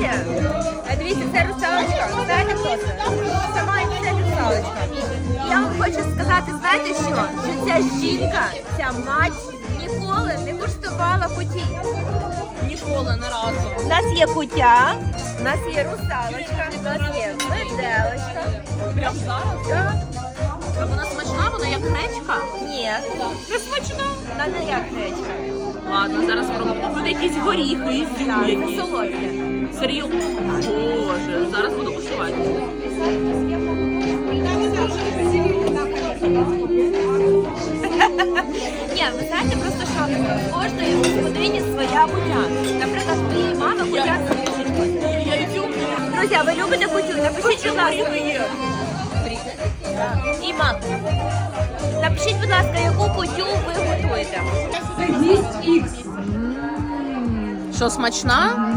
Знаєте, е, дивіться, це русалочка. Знаєте, хто це? Сама це русалочка. Я вам хочу сказати, знаєте що? Що ця жінка, ця мать ніколи не куштувала куті. Ніколи не разу. У нас є кутя, у нас є русалочка, у нас є меделочка. Прям зараз? Так? Вона смачна, вона як гречка. Ні, Не смачна. вона не як гречка. Ладно, зараз спробую. Тут якісь горіхи, ізюм якісь. солодке. Серйозно? Боже, зараз буду куштувати. Ні, ви знаєте, просто що кожної господині своя кутя. Наприклад, моєї мами книжечкою. Я ізюм. Друзі, а ви любите кутю? Напишіть, будь ласка. І мам. 6Х. Що смачна?